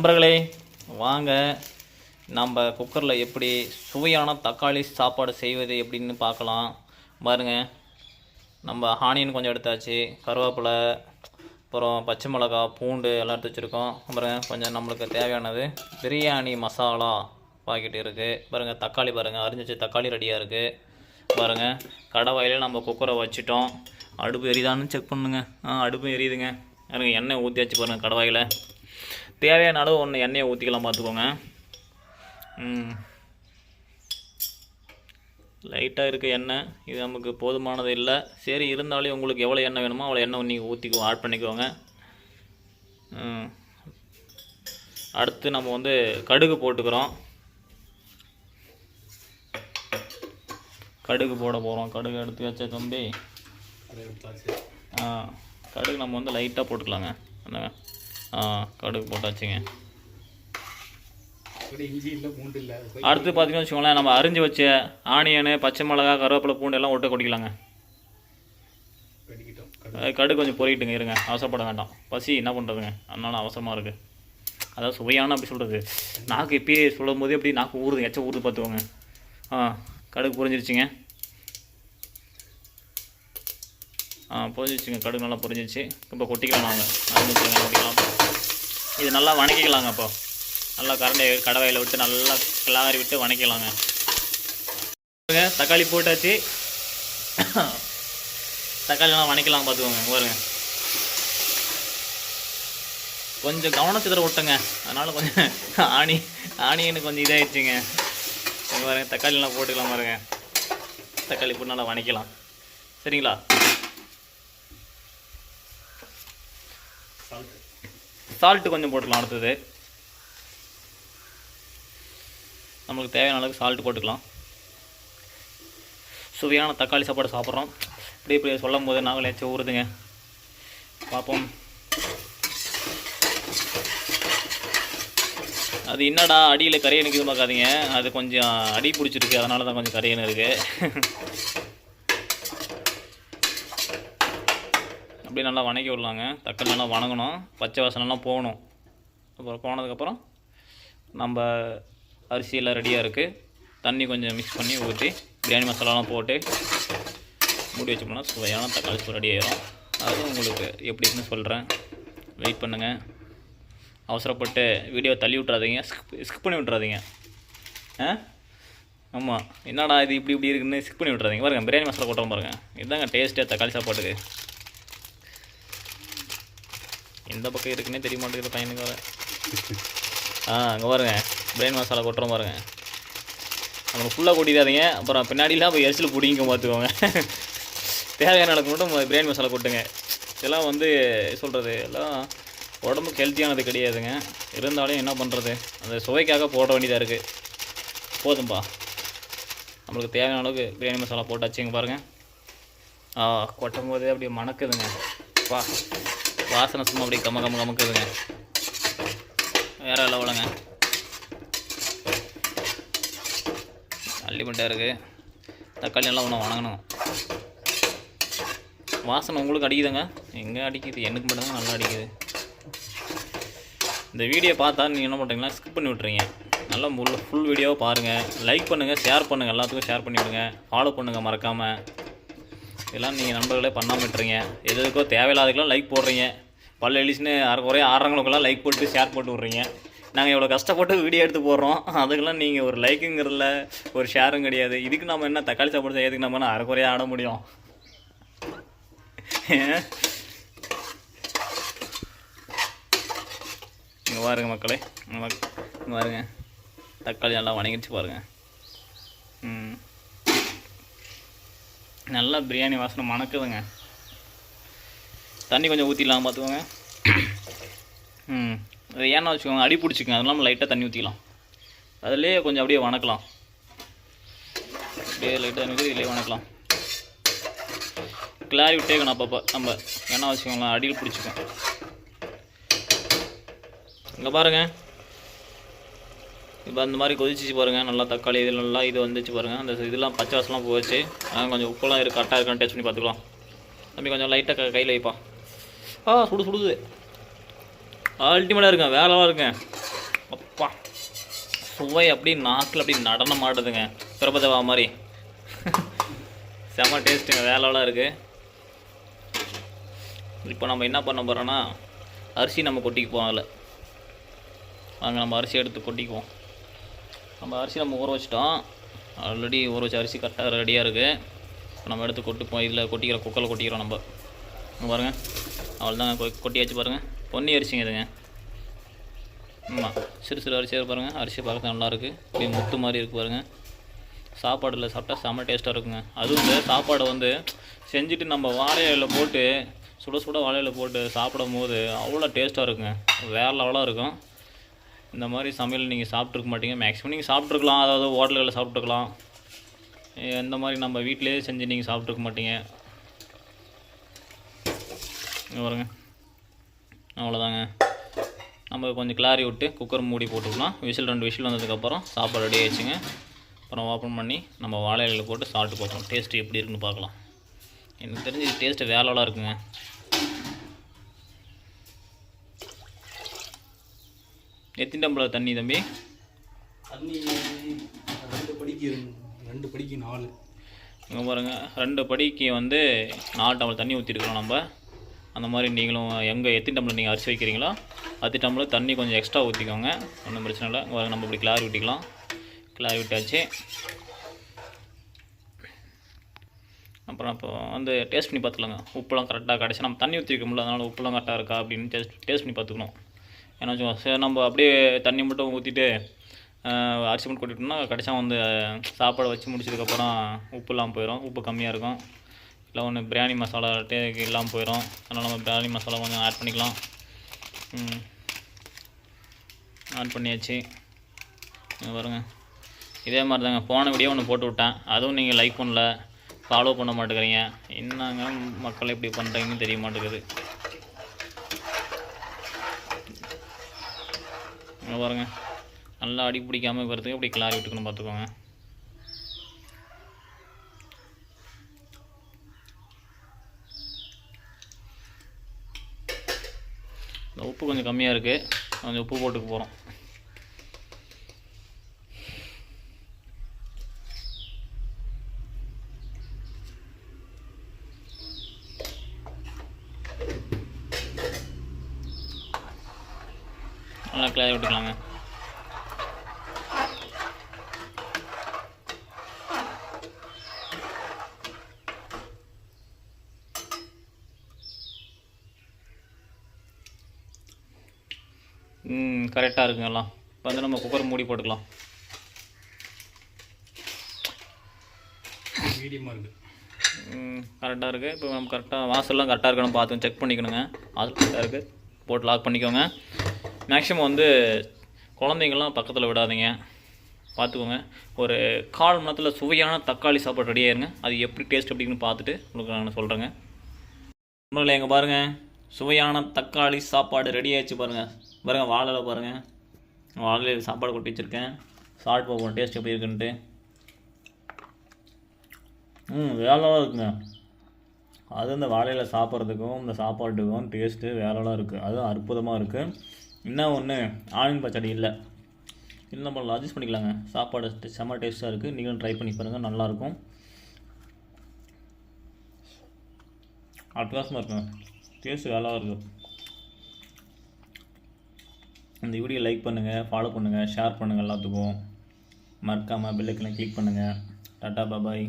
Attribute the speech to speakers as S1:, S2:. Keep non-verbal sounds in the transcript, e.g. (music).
S1: நண்பர்களே வாங்க நம்ம குக்கரில் எப்படி சுவையான தக்காளி சாப்பாடு செய்வது எப்படின்னு பார்க்கலாம். பாருங்க நம்ம ஆனியன் கொஞ்சம் எடுத்தாச்சு கருவேப்பிலை அப்புறம் பச்சை மிளகா பூண்டு எல்லாம் எடுத்து வச்சுருக்கோம். பாருங்கள் கொஞ்சம் நம்மளுக்கு தேவையானது பிரியாணி மசாலா பாக்கெட் இருக்குது பாருங்கள் தக்காளி பாருங்கள் அரிஞ்சு வச்சு தக்காளி ரெடியாக இருக்குது பாருங்கள் கடவாயில் நம்ம குக்கரை வச்சுட்டோம். அடுப்பு எரியுதான்னு செக் பண்ணுங்க. ஆ அடுப்பு எரியுதுங்க. பாருங்க எண்ணெய் ஊற்றியாச்சு பாருங்கள் கடவாயில் தேவையான அளவு ஒன்று எண்ணெயை ஊற்றிக்கலாம் பார்த்துக்கோங்க. லைட்டாக இருக்க எண்ணெய் இது நமக்கு போதுமானது இல்லை. சரி இருந்தாலும் உங்களுக்கு எவ்வளோ எண்ணெய் வேணுமோ அவ்வளோ எண்ணெய் நீங்கள் ஊற்றிக்கோ ஆட் பண்ணிக்கோங்க. அடுத்து நம்ம வந்து கடுகு போட்டுக்கிறோம். கடுகு போட போகிறோம் கடுகு எடுத்து வச்ச தம்பி. ஆ. கடுகு நம்ம வந்து லைட்டாக போட்டுக்கலாங்க. என்னங்க? ஆ கடுகு போட்டாச்சுங்க அடுத்து பார்த்தீங்கன்னு வச்சுக்கோங்களேன் நம்ம அரிஞ்சு வச்ச ஆனியனு பச்சை மிளகா கருவேப்பிலை பூண்டு எல்லாம் ஒட்டு கொட்டிக்கலாங்க. கடுகு. கொஞ்சம் பொறிக்கிட்டுங்க இருங்க. அவசரப்பட வேண்டாம். பசி என்ன பண்ணுறதுங்க அதனால அவசரமாக இருக்குது அதான் சுவையான அப்படி சொல்கிறது நாக்கு இப்பயே சொல்லும் போதே அப்படி நாக்கு ஊறுது எச்ச ஊறுது பார்த்துக்கோங்க. ஆ கடுகு பொரிஞ்சிருச்சுங்க ஆ கடுகு நல்லா பொரிஞ்சிருச்சு. இப்போ கொட்டிக்கலாம் நாங்கள் அரிஞ்சு கொட்டிக்கலாம். இது நல்லா வணக்கிக்கலாங்க அப்போ. நல்லா கரண்டை கடவையில் விட்டு நல்லா கிளாரி விட்டு வணக்கிக்கலாங்க. பாருங்க, தக்காளி போட்டாச்சு. தக்காளி வணக்கலாம் பார்த்துக்கோங்க பாருங்க. கொஞ்சம் கவனச்சிதற விட்டுங்க. அதனால் கொஞ்சம் ஆணி ஆணியனு கொஞ்சம் இதாகிடுச்சுங்க இங்க பாருங்க தக்காளி போட்டுக்கலாம் பாருங்க. தக்காளி போட்டு நல்லா வணக்கலாம் சரிங்களா? சால்ட்டு கொஞ்சம் போட்டுக்கலாம் அடுத்தது. நம்மளுக்கு தேவையான அளவுக்கு சால்ட் போட்டுக்கலாம். சுவையான தக்காளி சாப்பாடு சாப்பிட்றோம். இப்படி இப்படி சொல்லும் போது நாங்களே எச்ச ஊறுதுங்க. பார்ப்போம். அது என்னடா அடியில் கரையை நிற்குது பார்க்காதீங்க. அது கொஞ்சம் அடி பிடிச்சிருக்கு. அதனால தான் கொஞ்சம் கரையன்னு இருக்குது (laughs) அப்படியே நல்லா வணக்கி விடலாங்க. தக்காளி நல்லா வணங்கணும். பச்சை வாசனைலாம் போகணும். அப்புறம் போனதுக்கப்புறம் நம்ம அரிசியெல்லாம் ரெடியாக இருக்குது தண்ணி கொஞ்சம் மிக்ஸ் பண்ணி ஊற்றி பிரியாணி மசாலாலாம் போட்டு மூடி வச்சோம்னா சுவையான தக்காளி சோறு ரெடி ஆகிடும் அதுவும் உங்களுக்கு எப்படின்னு சொல்கிறேன் வெயிட் பண்ணுங்கள் அவசரப்பட்டு வீடியோ தள்ளி விட்றாதீங்க ஸ்கிப் ஸ்கிப் பண்ணி விட்றாதீங்க ஆ? ஆமாம் என்னடா இது இப்படி இப்படி இருக்குன்னு ஸ்கிப் பண்ணி விட்றாதீங்க பாருங்க பிரியாணி மசாலா கொட்டுறோம் பாருங்கள் இதுதாங்க டேஸ்ட்டே தக்காளி சாப்பாட்டுக்கு. எந்த பக்கம் இருக்குன்னே தெரிய மாட்டேங்குது பையனுக்கு வர ஆ அங்கே பாருங்க. பிரெயின் மசாலா கொட்டுறோம் பாருங்க. அவங்களுக்கு ஃபுல்லாக கொட்டிடாதீங்க. அப்புறம் பின்னாடிலாம் போய் எரிச்சல் பிடிங்க பார்த்துக்கோங்க. தேவையான அளவுக்கு மட்டும் பிரியாணி மசாலா கொட்டுங்க. இதெல்லாம் வந்து சொல்கிறது எல்லாம் உடம்புக்கு ஹெல்த்தியானது கிடையாதுங்க. இருந்தாலும் என்ன பண்ணுறது அந்த சுவைக்காக போட வேண்டியதாக இருக்குது போதும்பா. நம்மளுக்கு தேவையான அளவுக்கு பிரியாணி மசாலா போட்டாச்சுங்க பாருங்கள் ஆ கொட்டும் போதே அப்படியே மணக்குதுங்க. வா. வாசனை சும்மா அப்படியே கம கம கமக்குதுங்க. வேற லெவலுங்க அள்ளிமட்டாக இருக்குது தக்காளி எல்லாம் ஒன்று வணங்கணும் வாசனை உங்களுக்கு அடிக்குதுங்க. எங்கே அடிக்குது? எனக்கு மட்டும்தான் நல்லா அடிக்குது. இந்த வீடியோ பார்த்தா நீங்கள் என்ன பண்ணுறீங்கன்னா ஸ்கிப் பண்ணி விட்றீங்க நல்லா முழு ஃபுல் வீடியோவை பாருங்கள் லைக் பண்ணுங்கள் ஷேர் பண்ணுங்கள் எல்லாத்துக்கும் ஷேர் பண்ணி விடுங்க. ஃபாலோ பண்ணுங்கள் மறக்காமல் இதெல்லாம் நீங்கள் நண்பர்களே பண்ணாமல் விட்டுறீங்க எது எதுக்கோ தேவையில்லாததுக்கெல்லாம் லைக் போடுறீங்க. பல்ல எலிஸ்னு அரை குறைய ஆடுறவங்களுக்கெல்லாம் லைக் போட்டு ஷேர் போட்டு விட்றீங்க. நாங்கள் எவ்வளோ கஷ்டப்பட்டு வீடியோ எடுத்து போடுறோம். அதுக்கெல்லாம் நீங்கள் ஒரு லைக்குங்கிறதுல ஒரு ஷேரும் கிடையாது. இதுக்கு நம்ம என்ன தக்காளி சாப்பாடு செய்யறதுக்கு நம்ம என்ன அரை ஆட முடியும்? இங்கே பாருங்க மக்களே. இங்கே பாருங்க. தக்காளி நல்லா வணங்கிடுச்சு பாருங்கள் ம். நல்லா பிரியாணி வாசனை மணக்குதுங்க. தண்ணி கொஞ்சம் ஊற்றிடலாம் பார்த்துக்கோங்க. ம் அது ஏன்னா வச்சுக்கோங்க அடி பிடிச்சிக்கோங்க அதெல்லாம் லைட்டாக தண்ணி ஊற்றிக்கலாம் அதிலே கொஞ்சம் அப்படியே வணக்கலாம். அப்படியே லைட்டாக தண்ணி ஊற்றி இதிலே வணக்கலாம். கிளாரி விட்டேக்கணும் அப்பப்போ. நம்ம ஏன்னா வச்சுக்கோங்களேன் அடியில் பிடிச்சிக்கும். இங்கே பாருங்கள் இப்போ அந்த மாதிரி கொதிச்சிச்சு பாருங்கள் நல்லா தக்காளி இது நல்லா இது வந்துச்சு பாருங்கள் அந்த இதெல்லாம் பச்சை வாசலாம் போச்சு. நாங்கள் கொஞ்சம் உப்பெல்லாம் இருக்கு கரெக்டாக இருக்கான்னு டேஸ்ட் பண்ணி பார்த்துக்கலாம். தம்பி கொஞ்சம் லைட்டாக கையில் வைப்பா. ஆ சுடு சுடுது. அல்டிமேட்டாக இருக்கேன் வேலைலாம் இருக்கேன். அப்பா சுவை அப்படியே நாக்கில் அப்படியே நடனம் ஆடுதுங்க. பிரபதவா மாதிரி. செம்ம டேஸ்ட்டுங்க வேலைலாம் இருக்குது இப்போ நம்ம என்ன பண்ண போகிறோன்னா அரிசி நம்ம கொட்டிக்குவோம் அதில். வாங்க நம்ம அரிசி எடுத்து கொட்டிக்குவோம். நம்ம அரிசி நம்ம ஊற வச்சிட்டோம். ஆல்ரெடி ஊற வச்ச அரிசி கரெக்டாக ரெடியாக இருக்குது இப்போ நம்ம எடுத்து கொட்டுப்போம் இதில் கொட்டிக்கிறோம் குக்கரில் கொட்டிக்கிறோம் நம்ம. பாருங்கள் பாருங்க. அவ்வளோதாங்க கொ கொட்டியாச்சு பாருங்கள் பொன்னி அரிசிங்க இதுங்க. ஆமாம் சிறு சிறு அரிசியாக பாருங்கள் அரிசி பார்க்க நல்லாயிருக்கு இப்படி முத்து மாதிரி இருக்குது பாருங்கள் சாப்பாடில் சாப்பிட்டா செம்ம டேஸ்ட்டாக இருக்குங்க. அதுவும் இந்த சாப்பாடை வந்து செஞ்சுட்டு நம்ம வாழை போட்டு சுட சுட வாழை போட்டு சாப்பிடும் போது அவ்வளோ டேஸ்ட்டாக இருக்குங்க. வேற லெவலாக இருக்கும். இந்த மாதிரி சமையல் நீங்கள் சாப்பிட்ருக்க மாட்டீங்க. மேக்ஸிமம் நீங்கள் சாப்பிட்ருக்கலாம் அதாவது ஹோட்டல்களில் சாப்பிட்ருக்கலாம் இந்த மாதிரி நம்ம வீட்டிலேயே செஞ்சு நீங்கள் சாப்பிட்ருக்க மாட்டீங்க. பாருங்க. அவ்வளோதாங்க நம்ம கொஞ்சம் கிளாரி விட்டு குக்கர் மூடி போட்டுக்கலாம் விசில் ரெண்டு விசில் வந்ததுக்கப்புறம் சாப்பாடு ரெடி ஆயிடுச்சுங்க. அப்புறம் ஓப்பன் பண்ணி நம்ம வாழை இலையில் போட்டு சாப்பிட்டு பார்ப்போம். டேஸ்ட்டு எப்படி இருக்குன்னு பார்க்கலாம். எனக்கு தெரிஞ்சு டேஸ்ட்டு வேலைலாம் இருக்குங்க. எத்தனை டம்ளர் தண்ணி தம்பி?
S2: தண்ணி ரெண்டு படிக்கு ரெண்டு படிக்கு நாலு.
S1: இங்கே பாருங்க ரெண்டு படிக்கு வந்து நாலு டம்ளர் தண்ணி ஊற்றிருக்கிறோம் நம்ம. அந்த மாதிரி நீங்களும் எங்கே எத்தனை டம்ளர் நீங்கள் அரிசி வைக்கிறீங்களோ அத்தனை டம்ளர் தண்ணி கொஞ்சம் எக்ஸ்ட்ரா ஊற்றிக்கோங்க ஒன்றும் பிரச்சனை இல்லை. நம்ம இப்படி கிளாரி விட்டிக்கலாம் கிளாரி விட்டாச்சு அப்புறம் இப்போ வந்து டேஸ்ட் பண்ணி பார்த்துக்கலாங்க. உப்புலாம் கரெக்டாக கிடச்சி நம்ம தண்ணி ஊற்றிருக்கோம்ல அதனால் உப்புலாம் கரெக்டாக இருக்கா அப்படின்னு டேஸ்ட் டேஸ்ட் பண்ணி பார்த்துக்கணும். ஏன்னா வச்சுக்கோங்க சரி நம்ம அப்படியே தண்ணி மட்டும் ஊற்றிட்டு அரிசி மட்டும் கொட்டிட்டோம்னா கடைசியாக வந்து சாப்பாடை வச்சு முடிச்சதுக்கப்புறம் உப்பு இல்லாமல் போயிடும் உப்பு கம்மியாக இருக்கும். இல்லை ஒன்று பிரியாணி மசாலா இல்லாமல் போயிடும் அதனால் நம்ம பிரியாணி மசாலா கொஞ்சம் ஆட் பண்ணிக்கலாம். ஆட் பண்ணியாச்சு. பாருங்கள் இதே மாதிரி தாங்க போன வீடியோ ஒன்று போட்டு விட்டேன். அதுவும் நீங்கள் லைக் பண்ணல. ஃபாலோ பண்ண மாட்டேங்கிறீங்க. என்னங்க மக்கள் இப்படி பண்ணுறீங்கன்னு தெரிய மாட்டேங்குது. பாருங்கள் நல்லா அடி பிடிக்காமல் போகிறதுக்கு இப்படி கிளாரி விட்டுக்கணும் பார்த்துக்கோங்க இந்த உப்பு கொஞ்சம் கம்மியாக இருக்குது கொஞ்சம் உப்பு போட்டுக்க போகிறோம் நல்லா கிளாரி விட்டுக்கலாங்க. கரெக்டாக இருக்குங்க எல்லாம். இப்போ வந்து நம்ம குக்கர் மூடி போட்டுக்கலாம்.
S2: மீடியமாக இருக்குது
S1: கரெக்டாக இருக்குது இப்போ நம்ம கரெக்டாக வாசல்லாம் கரெக்டாக இருக்கணும் பார்த்து செக் பண்ணிக்கணுங்க. வாசல் கரெக்டாக இருக்குது போட்டு லாக் பண்ணிக்கோங்க. மேக்ஸிமம் வந்து குழந்தைங்கள்லாம் பக்கத்தில் விடாதீங்க. பார்த்துக்கோங்க ஒரு கால் மணி நேரத்தில் சுவையான தக்காளி சாப்பாடு ரெடி ஆயிருங்க. அது எப்படி டேஸ்ட் அப்படின்னு பார்த்துட்டு உங்களுக்கு நான் சொல்கிறேங்க உண்மையில் எங்கே பாருங்கள் சுவையான தக்காளி சாப்பாடு ரெடி ஆயிடுச்சு பாருங்கள் பாருங்கள் வாழையில் பாருங்கள் வாழையில் சாப்பாடு கொட்டி வச்சுருக்கேன். சால்ட் போகணும் டேஸ்ட் எப்படி இருக்குன்ட்டு. ம் வேலைலாம் இருக்குங்க. அது இந்த வாழையில் சாப்பிட்றதுக்கும் இந்த சாப்பாட்டுக்கும் டேஸ்ட்டு வேலைலாம் இருக்குது அதுவும் அற்புதமாக இருக்குது என்ன ஒன்று ஆனியன் பச்சடி இல்லை. இல்லை நம்ம அட்ஜஸ்ட் பண்ணிக்கலாங்க. சாப்பாடு செம்ம டேஸ்ட்டாக இருக்குது நீங்களும் ட்ரை பண்ணி பாருங்கள் நல்லாயிருக்கும் அட்டகாசமாக இருக்குங்க டேஸ்ட் வேலாக இருக்குது இந்த வீடியோ லைக் பண்ணுங்கள் ஃபாலோ பண்ணுங்கள் ஷேர் பண்ணுங்கள் எல்லாத்துக்கும். மறக்காமல் பெல்லைக்கெல்லாம் கிளிக் பண்ணுங்கள் டாட்டா பாபாய்